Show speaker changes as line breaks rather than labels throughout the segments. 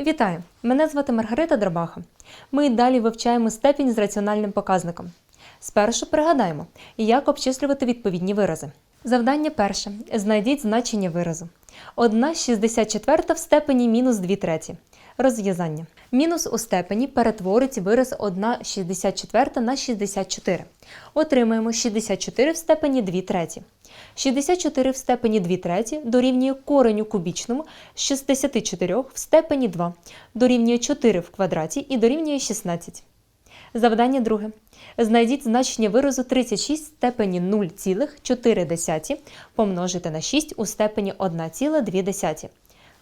Вітаю! Мене звати Маргарита Дробаха. Ми далі вивчаємо степінь з раціональним показником. Спершу пригадаємо, як обчислювати відповідні вирази. Завдання перше. Знайдіть значення виразу. 1 64 в степені мінус 2 треті. Розв'язання. Мінус у степені перетворить вираз 1 64 на 64. Отримаємо 64 в степені 2 треті. 64 в степені 2 треті дорівнює кореню кубічному з 64 в степені 2, дорівнює 4 в квадраті і дорівнює 16. Завдання друге. Знайдіть значення виразу 36 в степені 0,4 помножити на 6 у степені 1,2.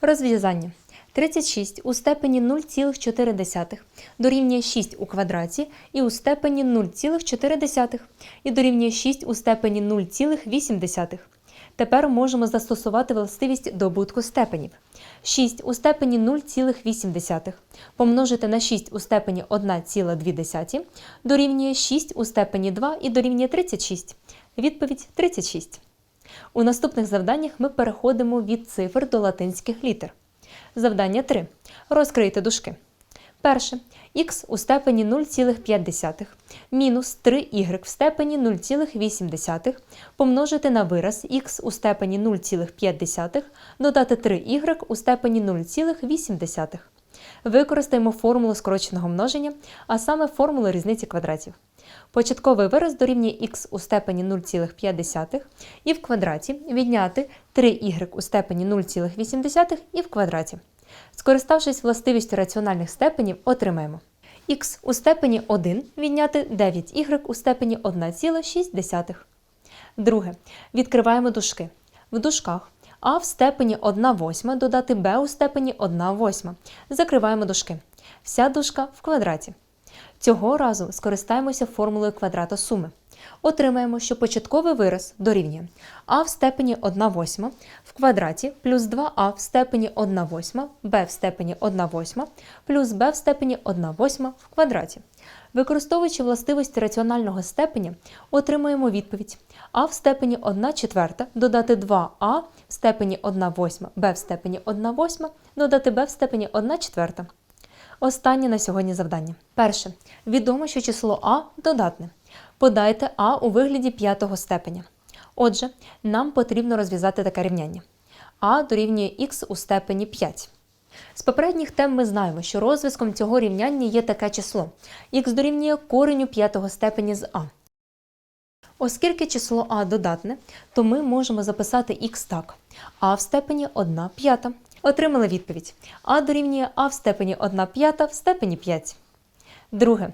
Розв'язання. 36 у степені 0,4 дорівнює 6 у квадраті і у степені 0,4 і дорівнює 6 у степені 0,8. Тепер можемо застосувати властивість добутку степенів. 6 у степені 0,8 помножити на 6 у степені 1,2 дорівнює 6 у степені 2 і дорівнює 36. Відповідь 36. У наступних завданнях ми переходимо від цифр до латинських літер. Завдання 3. Розкрийте дужки. Перше. х у степені 0,5 мінус 3y в степені 0,8 помножити на вираз х у степені 0,5 додати 3y у степені 0,8. Використаємо формулу скороченого множення, а саме формулу різниці квадратів. Початковий вираз дорівнює х у степені 0,5 і в квадраті відняти 3y у степені 0,8 і в квадраті. Скориставшись властивістю раціональних степенів, отримаємо х у степені 1 відняти 9y у степені 1,6. Друге. Відкриваємо дужки. В дужках а в степені 1 восьма додати Б у степені 1 восьма. Закриваємо дужки. Вся дужка в квадраті. Цього разу скористаємося формулою квадрата суми. Отримаємо, що початковий вираз дорівнює а в степені 1 восьма в квадраті плюс 2а в степені 1 восьма, b в степені 1 восьма плюс b в степені 1 восьма в квадраті. Використовуючи властивості раціонального степеня, отримуємо відповідь а в степені 1 четверта додати 2а в степені 1 восьма, b в степені 1 восьма додати b в степені 1 четверта. Останнє на сьогодні завдання. Перше. Відомо, що число а додатне. Подайте а у вигляді п'ятого степеня. Отже, нам потрібно розв'язати таке рівняння. а дорівнює х у степені 5. З попередніх тем ми знаємо, що розв'язком цього рівняння є таке число. х дорівнює кореню п'ятого степені з а. Оскільки число а додатне, то ми можемо записати х так. а в степені 1 п'ята. Отримали відповідь. А дорівнює а в степені 1 п'ята в степені 5. Друге.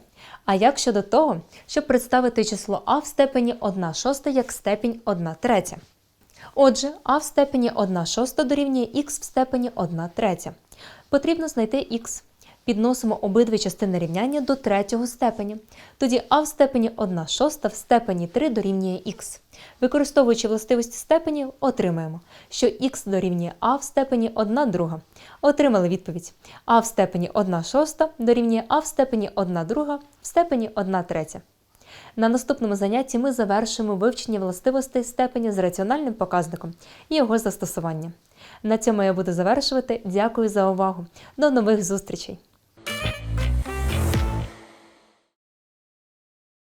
А як щодо того, щоб представити число а в степені 1 шоста як степінь 1 третя? Отже, а в степені 1 шоста дорівнює х в степені 1 третя. Потрібно знайти х. Підносимо обидві частини рівняння до третього степеня. Тоді а в степені 1 шоста в степені 3 дорівнює х. Використовуючи властивості степенів, отримаємо, що х дорівнює а в степені 1 друга. Отримали відповідь. а в степені 1 шоста дорівнює а в степені 1 друга в степені 1 третя. На наступному занятті ми завершимо вивчення властивостей степеня з раціональним показником і його застосування. На цьому я буду завершувати. Дякую за увагу. До нових зустрічей!